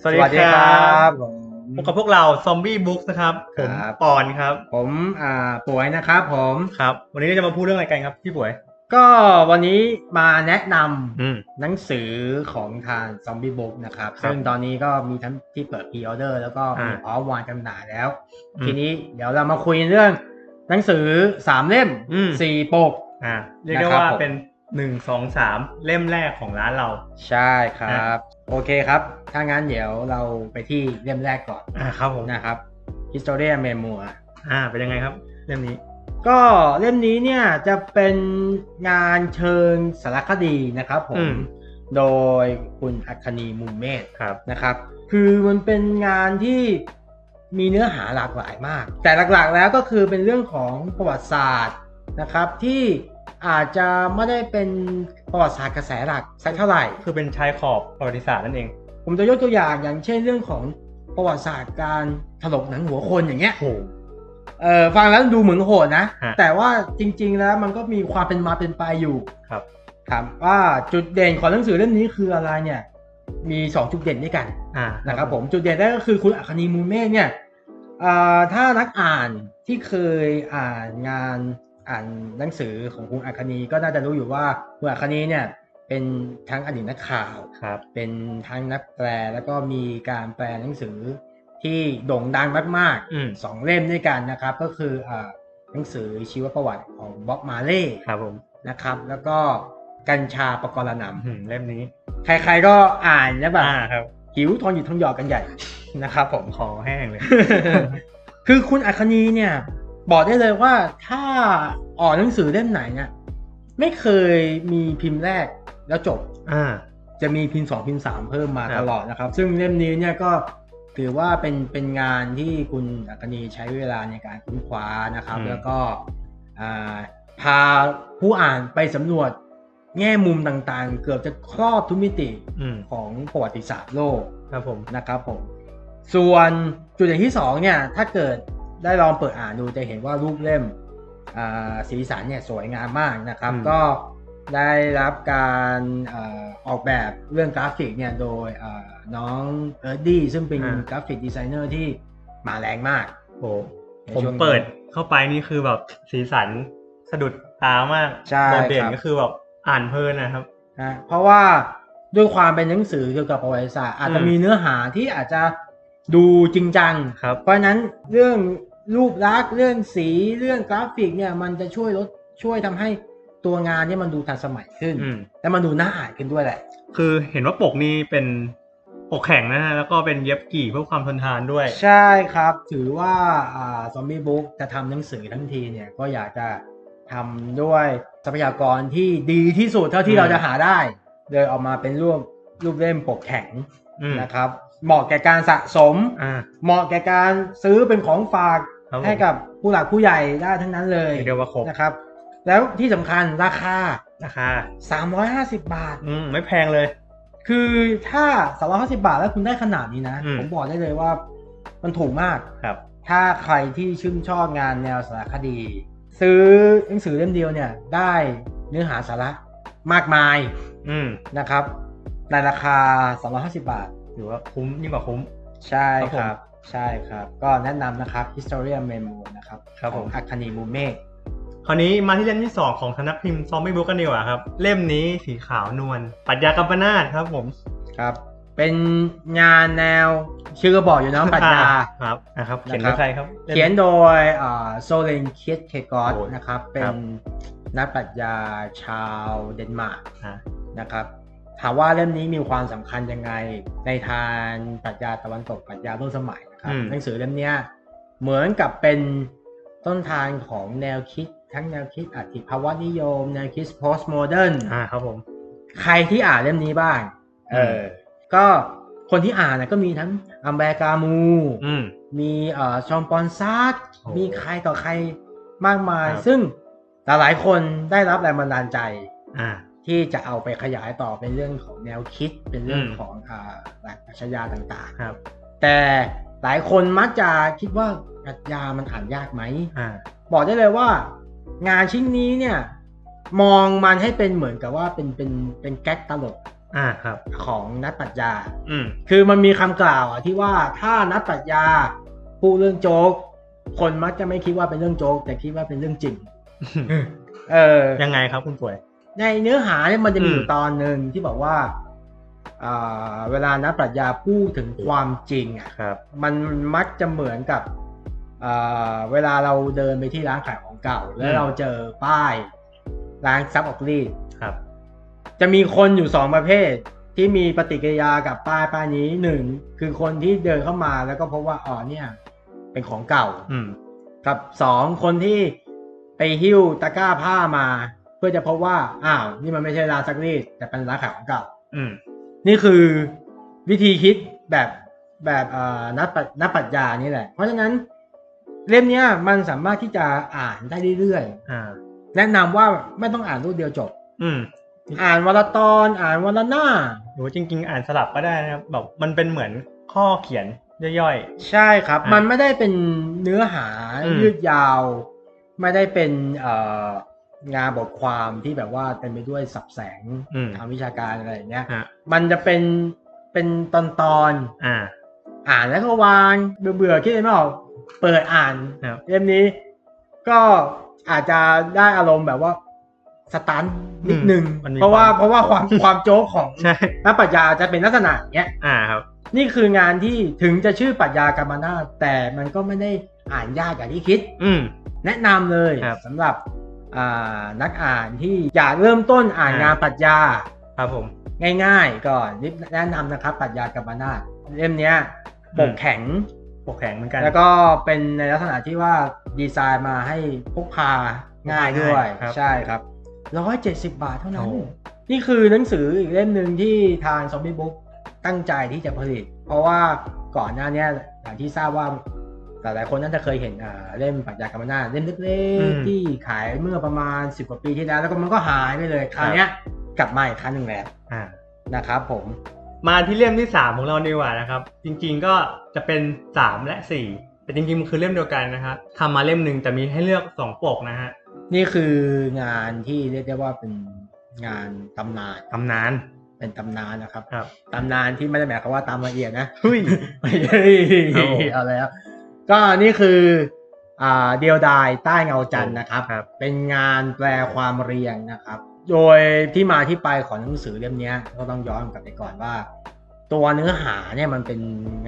สวัสดีครับผมพบกับพวกเราซอมบี้บุ๊กนะครับผมครับ ปอนครับ ผมอ่าป่วยนะครับ ผมครับ วันนี้เราจะมาพูดเรื่องอะไรกันครับพี่ป่วย ก็วันนี้มาแนะนอืมำหนังสือของทาง Zombie Book นะครับ ครับซึ่งตอนนี้ก็มีทั้งที่เปิดพ r ีออเดอร์แล้วก็มีอ่าพร้อมวางจำหน่ายแล้วอืมทีนี้เดี๋ยวเรามาคุยเรื่องหนังสือสามเล่มอืมสี่ปก อ่าเรียกได้นะครับว่าผม เป็น หนึ่งสองสามเล่มแรกของร้านเรา ใช่ครับ โอเคครับ ถ้างั้นเดี๋ยวเราไปที่เล่มแรกก่อนอ่าครับผมนะครับ Historia Memoir อ่าเป็นยังไงครับ เล่มนี้ ก็เล่มนี้เนี่ยจะเป็นงานเชิงสารคดีนะครับผอืมมโดยคุณอัคนีมุมเมธครับนะครับ คือมันเป็นงานที่มีเนื้อหาหลากหลายมาก แต่หลักๆแล้วก็คือเป็นเรื่องของประวัติศาสตร์นะครับที่ อาจจะไม่ได้เป็นประวัติศาสตร์กระแสหลักสักเท่าไหร่ คือเป็นชายขอบประวัติศาสตร์นั่นเอง ผมจะยกตัวอย่างอย่างเช่นเรื่องของประวัติศาสตร์การถลกหนังหัวคนอย่างเงี้ยโอ้โหเออฟังแล้วดูเหมือนโหดนะฮะแต่ว่าจริง ๆ แล้วมันก็มีความเป็นมาเป็นไปอยู่ครับถามว่าจุดเด่นของหนังสือเล่มนี้คืออะไรเนี่ย มี 2 จุดเด่นด้วยกันอ่านะครับผมจุดเด่นแรกก็คือคุณอัคนีมูลเมฆเนี่ยเอ่อถ้านักอ่านที่เคยอ่านงาน อ่านหนังสือของคุณอัคนีก็น่าจะรู้อยู่ว่าคุณอัคนีเนี่ยเป็นทั้งอดีตนักข่าวครับเป็นทั้งนักแปลแล้วก็มีการแปลหนังสือที่โด่งดังมากอืมๆสองเล่มด้วยกันนะครับ ก็คืออ่าหนังสือชีวประวัติของบ๊อบมาเล่ครับผมนะครับ แล้วก็กัญชาปกรณอืมเล่มนี้ำใครๆก็อ่านแล้วแบบอ่าครับหิวทองหยิบทองหยอดกันใหญ่นะครับผมคอแห้งเลย คือคุณอัคนีเนี่ย บอกได้เลยว่าถ้าออกหนังสือเล่มไหนเนี่ยไม่เคยมีพิมพ์แรกแล้วจบ อ่า จะมีพิมพ์สองพิมพ์สามเพิ่มมาครับตลอดนะครับ ซึ่งเล่มนี้เนี่ยก็ถือว่าเป็นเป็นงานที่คุณอัคนีใช้เวลาในการค้นคว้านะครับอืมแล้วก็อ่าพาผู้อ่านไปสำรวจแง่มุมต่างๆ เกือบจะครอบทุกมิติอืมของประวัติศาสตร์โลกครับผมนะครับผม ส่วนจุดเด่นที่สองเนี่ย ถ้าเกิด ได้ลองเปิดอ่านดูจะเห็นว่ารูปเล่มอ่าสีสันเนี่ยสวยงามมากนะครับอืมก็ได้รับการอาออกแบบเรื่องกราฟิกเนี่ยโดยอ่าน้องเอิร์ดดี้ซึ่งเป็นกราฟิกดีไซเนอร์ที่มาแรงมากโอ้ในผมช่วงนี้เปิดเข้าไปนี่คือแบบสีสันสะดุดตามากใช่โดดเด่นครับก็คือแบบอ่านเพลินนะครับนะเพราะว่าด้วยความเป็นหนังสือเกี่ยวกับประวัติศาสตร์อาจจะอืมมีเนื้อหาที่อาจจะดูจริงจังครับเพราะฉะนั้นเรื่อง รูปลักษณ์เรื่องสีเรื่องกราฟิกเนี่ยมันจะช่วยลดช่วยทำให้ตัวงานเนี่ยมันดูทันสมัยขึ้นอืมและมันดูน่าอ่านขึ้นด้วยแหละ คือเห็นว่าปกนี้เป็นปกแข็งนะฮะแล้วก็เป็นเย็บกี่เพื่อความทนทานด้วย ใช่ครับ ถือว่าอ่าซอมบี้บุ๊กจะทำหนังสือทั้งทีเนี่ยก็อยากจะทำด้วยทรัพยากรที่ดีที่สุดเท่าที่อืมเราจะหาได้ เลยออกมาเป็นรูปรูปเล่มปกแข็งอืมนะครับ เหมาะแก่การสะสม อ่า เหมาะแก่การซื้อเป็นของฝากครับผม ให้กับผู้หลักผู้ใหญ่ได้ทั้งนั้นเลยเรียกว่าครบนะครับ แล้วที่สำคัญราคา ราคา350 บาท อืมไม่แพงเลย คือถ้า 350 บาทแล้วคุณได้ขนาดนี้นะ อืม ผมบอกได้เลยว่ามันถูกมาก ครับ ถ้าใครที่ชื่นชอบงานแนวสารคดี ซื้อหนังสือเล่มเดียวเนี่ย ได้เนื้อหาสาระมากมายอืมนะครับ ในราคา 350 บาท ถือว่าคุ้มยิ่งกว่าคุ้ม ใช่ครับผมครับ ใช่ครับ ก็แนะนำนะครับ Historia Memo นะครับครับขผองมอัคนีมูเมฆคราวนี้มาที่เล่มที่สองของธนพิมพ์ซอมบี้บุ๊กกันดีกว่าครับ เล่มนี้สีขาวนวลปรัชญากัมปนาตครับผมครับ เป็นงานแนวชื่อก็บอกอยู่นะปรัชญาครับนะครับ เขียนนะครับโดยใครครับ เขียนโดยโซเลนเคียตเคกอสโอ้ยนะครับ เป็ครันบนักปรัชญาชาวเดนมาร์กอ่านะครับ ถามว่าเล่มนี้มีความสำคัญยังไงในทางปรัชญาตะวันตกปรัชญาร่วมสมัยนะครับอืมหนังสือเล่มเนี้ยเหมือนกับเป็นต้นทางของแนวคิดทั้งแนวคิดอธิภาวะนิยม แนวคิด postmodern อ่าครับผม ใครที่อ่านเล่มนี้บ้าง เออ ก็คนที่อ่านนะก็มีทั้งอัมแบร์กามูอืมมีเอ่อชอมปอนซาร์ดโอ้มีใครต่อใครมากมายครับซึ่งหลายๆคนได้รับแรงบันดาลใจ อ่า ที่จะเอาไปขยายต่อเป็นเรื่องของแนวคิดเป็นเรื่องอืมของอ่าหลักปรัชญาต่างครับๆแต่หลายคนมักจะคิดว่าปรัชญามันอ่านยากไหมอ่าบอกได้เลยว่า งานชิ้นนี้เนี่ย มองมันให้เป็นเหมือนกับว่าเป็นเป็นเป็นแก๊กตลกอ่าครับ ของนักปรัชญาอืมคือมันมีคำกล่าวอะที่ว่าถ้านักปรัชญาพูดเรื่องโจ๊กคนมักจะไม่คิดว่าเป็นเรื่องโจ๊กแต่คิดว่าเป็นเรื่องจริงเออยังไงครับคุณป่วย ในเนื้อหาเนี่ยมันจะมีออืยู่มตอนหนึ่งที่บอกว่าอ่าเวลานักปรัชญาพูดถึงความจริงอะครับมันมักจะเหมือนกับอ่าเวลาเราเดินไปที่ร้านขายของเก่า แล้วอืมเราเจอป้ายร้านซับออกรีดครับจะมีคนอยู่สองประเภทที่มีปฏิกิริยากับป้ายป้ายนี้หนึ่งคือคนที่เดินเข้ามาแล้วก็พบว่าอ๋อเนี่ย เป็นของเก่าอืมกับสองคนที่ไปหิ้วตะกร้าผ้ามาเพื่อจะพบว่า อ้าว นี่มันไม่ใช่ร้านซักรีดแต่เป็นร้านขายของเก่า อืม นี่คือวิธีคิดแบบแบบเอ่อนักปรัชนักปรัชญานี่แหละ เพราะฉะนั้นเล่มเนี้ยมันสามารถที่จะอ่านได้เรื่อยอ่าๆแนะนำว่าไม่ต้องอ่านรูปเดียวจบ อืม อ่านวันละตอน อ่านวันละหน้าหรือว่าจริง ๆ อ่านสลับก็ได้นะครับแบบมันเป็นเหมือนข้อเขียนย่อยใช่ครับอะมันไม่ได้เป็นเนื้อหาอืมยืดยาว ไม่ได้เป็นเอ่อ งานบทความที่แบบว่าเต็มไปด้วยสับแสงๆอืมทางวิชาการอะไรอย่างเงี้ยฮะมันจะเป็นเป็นตอนตอนๆอ่า อ่านแล้วก็วางเบื่อเบื่อๆคิดอะไรไม่ออกเปิดอ่านครับเล่มนี้ ก็อาจจะได้อารมณ์แบบว่าสตันนิดนึงมันมีเพราะว่าความเพราะว่าความความโจ๊กของใช่นักปรัชญาจะเป็นลักษณะอย่างเงี้ยอ่าครับนี่คืองานที่ถึงจะชื่อปรัชญากรรมนาถแต่มันก็ไม่ได้อ่านยากอย่างที่คิด อืมแนะนำเลยครับสำหรับอ่า นักอ่านที่อยากเริ่มต้นอ่านอ่างงานปรัชญาครับผมง่ายๆก่อนนี่แนะนำนะครับปรัชญากรรมนาถเล่มเนี้ยปกแข็งปกแข็งเหมือนกัน แล้วก็เป็นในลักษณะที่ว่าดีไซน์มาให้พกพาง่ายด้วยครับใช่ครับร้อยเจ็ดสิบบาทเท่านั้นโอ้นี่คือหนังสืออีกเล่มหนึ่งที่ทางซอมบี้บุ๊กตั้งใจที่จะผลิต เพราะว่าก่อนหน้าเนี้ยอย่างที่ทราบว่า หลายๆคนน่าจะเคยเห็นอ่าเล่มปรัชญากรรมนาถเล่มเล็กอืมๆที่ขายเมื่อประมาณ10กว่าปีที่แล้ว แล้วก็มันก็หายไปเลยคราวเนี้ยกลับมาอีกครั้งหนึ่งแล้วอ่านะครับผมมาที่เล่มที่ 3 ของเราดีกว่านะครับ จริงๆก็จะเป็น 3 และ 4 แต่จริงๆมันคือเล่มเดียวกันนะครับทำมาเล่มหนึ่งแต่มีให้เลือก 2 ปกนะฮะนี่คืองานที่เรียกได้ว่าเป็นงานตำนานตำนานเป็นตำนานนะครับครับตำนานที่ไม่ได้หมายความว่าตามละเอียดนะเฮ้ยไม่ใช่ครับผมเอาแล้ว ก็นี่คืออ่าเดียวดายใต้เงาจันทร์นะครับครับ เป็นงานแปลความเรียงนะครับ โดยที่มาที่ไปของหนังสือเล่มเนี้ยก็ต้องย้อนกลับไปก่อนว่า ตัวเนื้อหาเนี่ยมันเป็น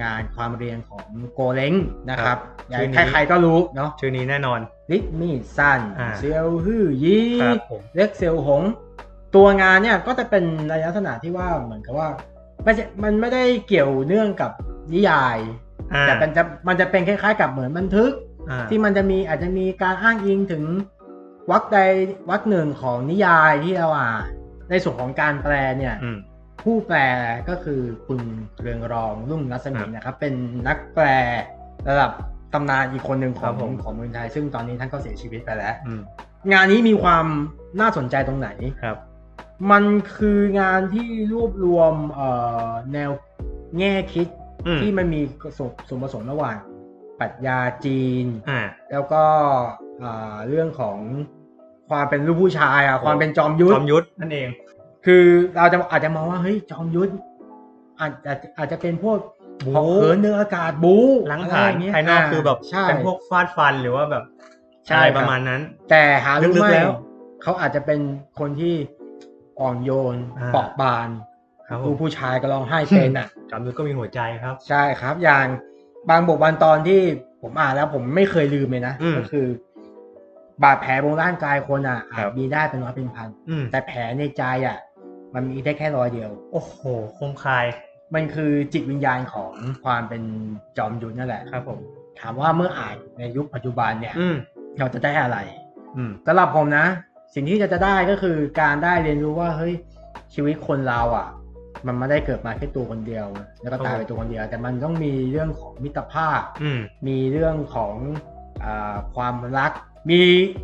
งานความเรียงของโกเล้งนะครับครับอย่างชื่อนี้ใครๆก็รู้เนาะชื่อนี้แน่นอนลิทมีดสั้นอ่าเซียวฮื่อยี่ครับผมเล็กเซลหง ตัวงานเนี่ยก็จะเป็นในลักษณะที่ว่าเหมือนกับว่าไม่ใช่มันไม่ได้เกี่ยวเนื่องกับนิยายอ่า แต่มันจะมันจะเป็นคล้าย ๆ กับเหมือนบันทึกอ่าที่มันจะมีอาจจะมีการอ้างอิงถึงวรรคใดวรรคหนึ่งของนิยายที่เราอ่านในส่วนของการแปลเนี่ยอืมผู้แปลก็คือคุณเรืองรองรุ่งรัศมีครับนะครับ เป็นนักแปลระดับตำนานอีกคนหนึ่งขครัองบผมของเมืองไทย ซึ่งตอนนี้ท่านก็เสียชีวิตไปแล้วอืมงานนี้มีความน่าสนใจตรงไหนครับ มันคืองานที่รวบรวมเอ่อแนวแง่คิดอืม ที่มันมีส่วนส่วนผสมระหว่างปรัชญาจีนอ่าแล้วก็อ่าเรื่องของความเป็นลูกผู้ชายอะความเป็นจอมยุทจธอมยุทธนั่นเอง คือเราจะอาจจะมองว่าเฮ้ยจอมยุทธอาจจะอาจจะเป็นพวกบู๊เหินเนื้ออากาศบู๊หลังะฐานไรย่งเงี้ยภายนอกคือแบบใช่เป็นพวกฟาดฟันหรือว่าแบบใช่อะไรครับประมาณนั้น แต่หารู้ลึกไหมๆแล้วเขาอาจจะเป็นคนที่อ่อนโยนอ่าเปราะบาง ครับผลูมกผู้ชายก็ร้องไห้เป็นอะจอมยุทธก็มีหัวใจครับ ใช่ครับ อย่างบางบทบางตอนที่ผมอ่านแล้ว ผมไม่เคยลืมเลยนะอืมก็คือ บาดแผลบนร่างกายคนอะครัอาจบมีได้เป็นร้อยเป็นพัน อืมแต่แผลในใจอะ มันมีได้แค่รอยเดียว โอ้โหคมคาย มันคือจิตวิญญาณของความเป็นจอมยุทธนั่นแหละครับผม ถามว่าเมื่ออ่านในยุคปัจจุบันเนี่ย อืมเราจะได้อะไรอืมสำหรับผมนะ สิ่งที่จะจะได้ก็คือการได้เรียนรู้ว่าเฮ้ยชีวิตคนเราอะ มันไม่ได้เกิดมาแค่ตัวคนเดียว แล้วก็ตายไปตัวคนเดียว แต่มันต้องมีเรื่องของมิตรภาพอืมมีเรื่องของอาความรัก มี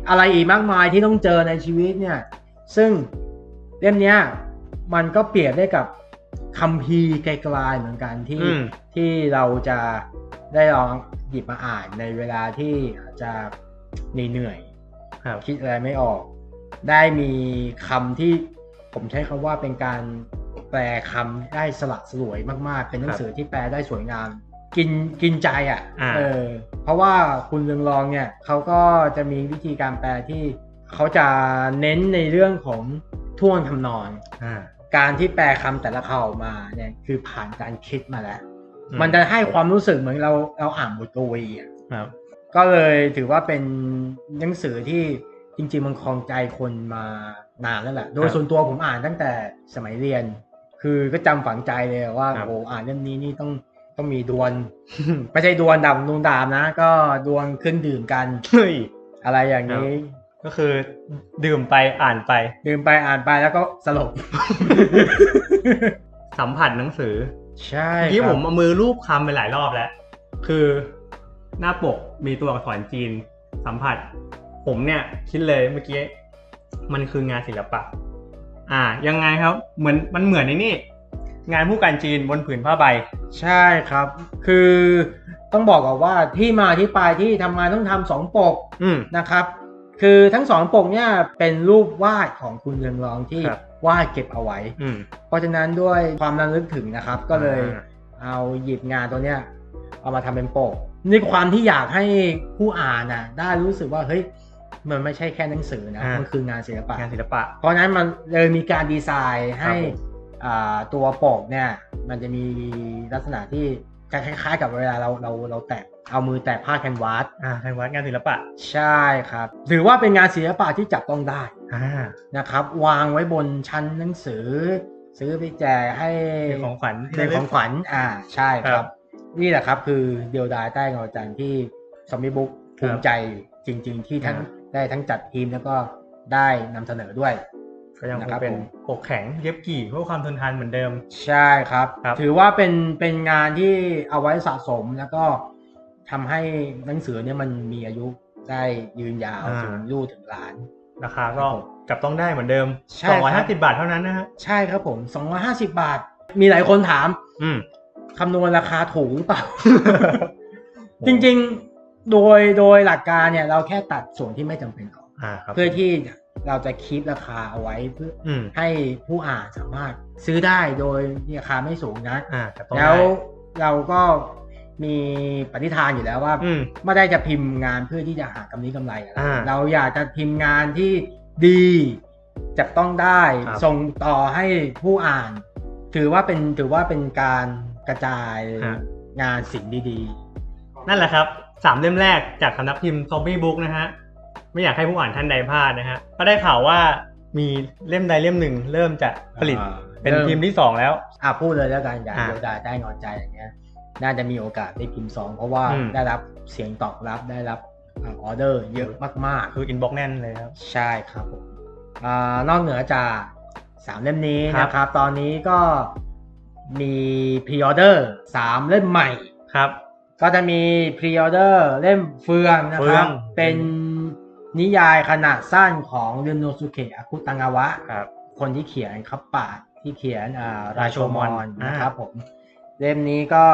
อะไรอีกมากมายที่ต้องเจอในชีวิตเนี่ย ซึ่งเล่มเนี้ยมันก็เปรียบได้กับคัมภีร์ไกลๆเหมือนกันที่อืมที่เราจะได้ลองหยิบมาอ่านในเวลาที่อาจจะเหนื่อยๆครับคิดอะไรไม่ออก ได้มีคำที่ผมใช้คำว่าเป็นการ แปลคำได้สละสลวยมากๆ เป็นหนังสือที่แปลได้สวยงาม กินกินใจอะอ่าเออเพราะว่าคุณเรืองรองเนี่ยเขาก็จะมีวิธีการแปลที่เขาจะเน้นในเรื่องของท่วงทำนองอ่าการที่แปลคำแต่ละคำออกมาเนี่ยคือผ่านการคิดมาแล้วอืมันจะให้ความรู้สึกเหมือนเราเราอ่านบทกวีอะครับก็เลยถือว่าเป็นหนังสือที่จริงๆมันคลองใจคนมานานแล้วแหละ โดยส่วนตัวผมอ่านตั้งแต่สมัยเรียน คือก็จำฝังใจเลยว่าครับโอ้อ่านเล่มนี้นี่ต้องต้องมีดวลไม่ใช่ดวลดำนูนดามนะ ก็ดวลเครื่องดื่มกันเฮ้ยอะไรอย่างนี้ ก็คือดื่มไปอ่านไป ดื่มไปอ่านไปแล้วก็สลบ สัมผัสหนังสือ ใช่เมื่อกี้ครับผมเอามือรูปคำไปหลายรอบแล้ว คือหน้าปกมีตัวอักษรจีน สัมผัส ผมเนี่ยคิดเลยเมื่อกี้ มันคืองานศิลปะ อ่า ยังไงครับ เหมือนมันเหมือนในนี่งานผู้การจีนบนผืนผ้าใบ ใช่ครับ คือต้องบอกก่อนว่าที่มาที่ไปที่ทำงานต้องทำสองปกอืม นะครับ คือทั้งสองปกเนี่ยเป็นรูปวาดของคุณเรืองรองที่ครับ วาดเก็บเอาไว้ อืมเพราะฉะนั้นด้วยความระลึกถึงนะครับ ก็เลยอ่าเอาหยิบงานตัวเนี้ยเอามาทำเป็นปกในความที่อยากให้ผู้อ่านน่ะได้รู้สึกว่าเฮ้ย มันไม่ใช่แค่หนังสือนะอ่ามัมันคืองานศิลปะงานศิลปะ เพราะฉะนั้นมันเลยมีการดีไซน์ให้ครับผมอ่าตัวปกเนี่ย มันจะมีลักษณะที่คล้ายๆ กับเวลาเราเราเราแตะเอามือแตะผ้าแคนวาสอ่าใครวัดงานศิลปะ ใช่ครับถือว่าเป็นงานศิลปะที่จับต้องได้อ่านะครับ วางไว้บนชั้นหนังสือ ซื้อไปแจกให้เป็นของขวัญเป็นของขวัญอ่าใช่คครัรับบนี่แหละครับคือเดียวดายใต้เงาจันทร์ที่ซอมบี้บุ๊กภูมิใจจริง ๆ ที่ทั้งครับ ได้ทั้งจัดทีมแล้วก็ได้นำเสนอด้วย ก็ยังคนะงครับเป็นผมปกแข็งเย็บกี่เพื่อความทนทานเหมือนเดิม ใช่ครับครับถือว่าเป็นเป็นงานที่เอาไว้สะสมแล้วก็ทำให้หนังสือเนี่ยมันมีอายุได้ยืนยาวถึงลูกถึงหลานราคาก็จับต้องได้เหมือนเดิมใช่ครับ250 บาทเท่านั้นนะฮะ ใช่ครับผม 250 บาท มีหลายคนถาม อืมคำนวณราคาถูกหรือเปล่า จริงๆ โดยโดยหลักการเนี่ยเราแค่ตัดส่วนที่ไม่จำเป็นออกอ่าครับเพื่อที่เราจะคีปราคาเอาไว้เพื่ออืมให้ผู้อ่านสามารถซื้อได้โดยราคาไม่สูงนะอ่าจับต้องแล้ได้วเราก็มีปณิธานอยู่แล้วว่าอืมไม่ได้จะพิมพ์งานเพื่อที่จะหากำไรกำไรอะไรอ่าเราอยากจะพิมพ์งานที่ดีจับต้องได้ครับส่งต่อให้ผู้อ่าน ถือว่าเป็นถือว่าเป็นการกระจายฮะงานสิ่งดีนั่นแหละครับ สามเล่มแรกจากสำนักพิมพ์ Zombie Book นะฮะไม่อยากให้ผู้อ่านท่านใดพลาดนะฮะก็ได้ข่าวว่ามีเล่มใดเล่มหนึ่ง เริ่มจะผลิตอ่าเป็นเริ่มพิมพ์ที่สองแล้วๆอะพูดเลยแล้วกันอย่างอ่าเดียวดายได้งอนใจอย่างเงี้ยน่าจะมีโอกาสได้พิมพ์สองเพราะว่าอืม ได้รับเสียงตอบรับได้รับออเดอร์เยอะมากๆคืออินบ็อกแน่นเลยครับใช่ครับผมอานอกเหนือจากสามเล่มนี้ครับ นะครับ ตอนนี้ก็มีพรีออเดอร์สามเล่มใหม่ ครับ ก็จะมีพรีออเดอร์เล่มเฟืองนะเฟืคอรังบเป็นนิยายขนาดสั้นของเรนโนสุเกะอากุตังาวะครับคนที่เขียนครับปาดที่เขียนอ่าราโชมอนอ่านนะครับผม เล่มนี้ก็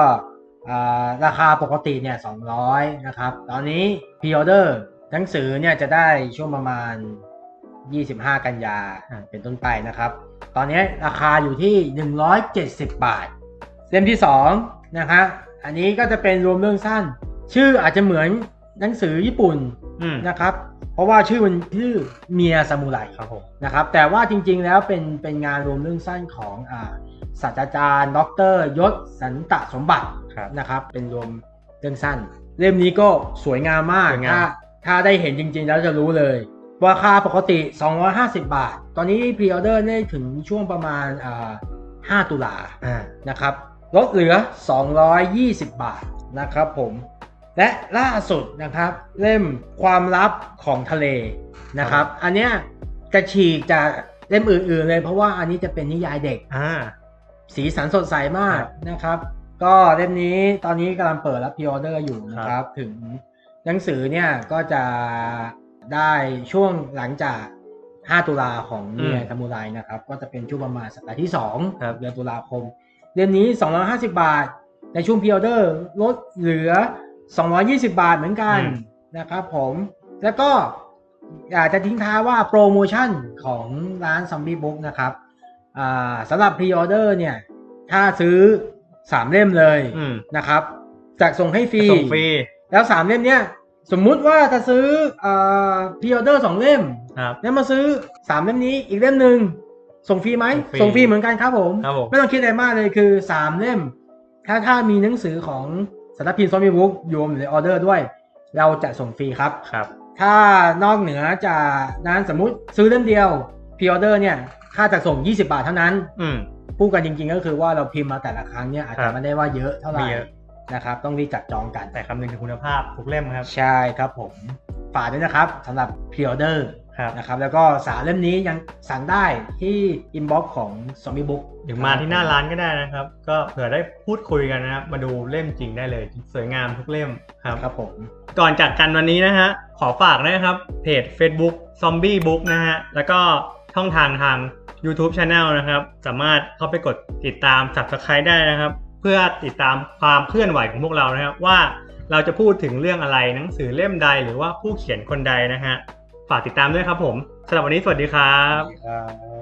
อ่าราคาปกติเนี่ย200นะครับ ตอนนี้พรีออเดอร์หนังสือเนี่ยจะได้ช่วงประมาณ 25 กันยาอ่าเป็นต้นไปนะครับ ตอนนี้ราคาอยู่ที่ 170 บาท เล่มที่ 2 นะครับ อันนี้ก็จะเป็นรวมเรื่องสั้น ชื่ออาจจะเหมือนหนังสือญี่ปุ่นอืมนะครับ เพราะว่าชื่อมันชื่อเมียซามูไรครับผมนะครับ แต่ว่าจริงๆแล้วเป็นเป็นงานรวมเรื่องสั้นของอ่าศาสตราจารย์ ดรยศสันตสมบัติครับนะครับ เป็นรวมเรื่องสั้น เล่มนี้ก็สวยงามมากสวยงามถ้าถ้าได้เห็นจริงๆ แล้วจะรู้เลย ราคาปกติ 250 บาท ตอนนี้พรีออเดอร์ได้ถึงช่วงประมาณอ่า5ตุลาอ่านะครับ ลดเหลือ 220 บาทนะครับผม และล่าสุดนะครับ เล่มความลับของทะเลนะครับ อันเนี้ยจะฉีกจากเล่มอื่นๆเลย เพราะว่าอันนี้จะเป็นนิยายเด็กอ่าสีสันสดใสมากครับนะครับ ก็เล่มนี้ตอนนี้กำลังเปิดรับพ r ออเดอร์อยู่นะครับ ถึงหนังสือเนี่ยก็จะได้ช่วงหลังจาก 5 ตุลาของเมียทามูไรนะครับ ก็จะเป็นช่วงประมาณสัปดาห์ที่ครับ2เดือนตุลาคม เล่มนี้ 250 บาท ในช่วงพ r ออเดอร์ลดเหลือ 220 บาทเหมือนกันนะครับผมแล้วก็อยากจะทิ้งท้ายว่าโปรโมชั่นของร้านซอมบี้บุ๊กนะครับอ่าสำหรับพรีออเดอร์เนี่ย ถ้าซื้อสามเล่มเลยอืมนะครับจะส่งให้ฟรีส่งฟรี แล้วสามเล่มเนี้ยสมมุติว่าจะซื้ออ่าพรีออเดอร์สองเล่มครับแล้วมาซื้อสามเล่มนี้อีกเล่มหนึ่ง ส่งฟรีไหมส่ส่งงฟฟรีรีเหมือนกันครับผมครับผมไม่ต้องคิดอะไรมากเลยคือสามเล่ม ถ้าถ้ามีหนังสือของสารพินซอมบี้บุ๊กโยมหรือออเดอร์ด้วย เราจะส่งฟรีครับครับ ถ้านอกเหนือจากนั้นสมมุติซื้อเล่มเดียวพรีออเดอร์เนี่ยค่าจัดส่ง 20 บาทเท่านั้น อืมพูดกันจริงๆก็คือว่าเราพิมพ์มาแต่ละครั้งเนี่ยอาจครัจะบไม่ได้ว่าเยอะเท่าไหร่ไม่เยอะนะครับ ต้องรีบจัดจองกันแต่คำนึงถึงคุณภาพทุกเล่มครับ ใช่ครับผมฝากด้วยนะครับสำหรับพรีออเดอร์ครับ นะครับแล้วก็สารเล่มนี้ยังสั่งได้ที่อินบ็อกซ์ของซอมบี้บุ๊กหรือมาที่หน้าร้านก็ได้นะครับ ก็เผื่อได้พูดคุยกันนะครับ มาดูเล่มจริงได้เลย สวยงามทุกเล่มครับครับผม ก่อนจากกันวันนี้นะฮะขอฝากนะครับเพจ Facebook Zombie Book นะฮะแล้วก็ช่องทางทาง YouTube Channel นะครับ สามารถเข้าไปกดติดตาม Subscribe ได้นะครับ เพื่อติดตามความเคลื่อนไหวของพวกเรานะครับว่าเราจะพูดถึงเรื่องอะไรหนังสือเล่มใดหรือว่าผู้เขียนคนใดนะฮะ ฝากติดตามด้วยครับผมสำหรับวันนี้สวัสดีครับ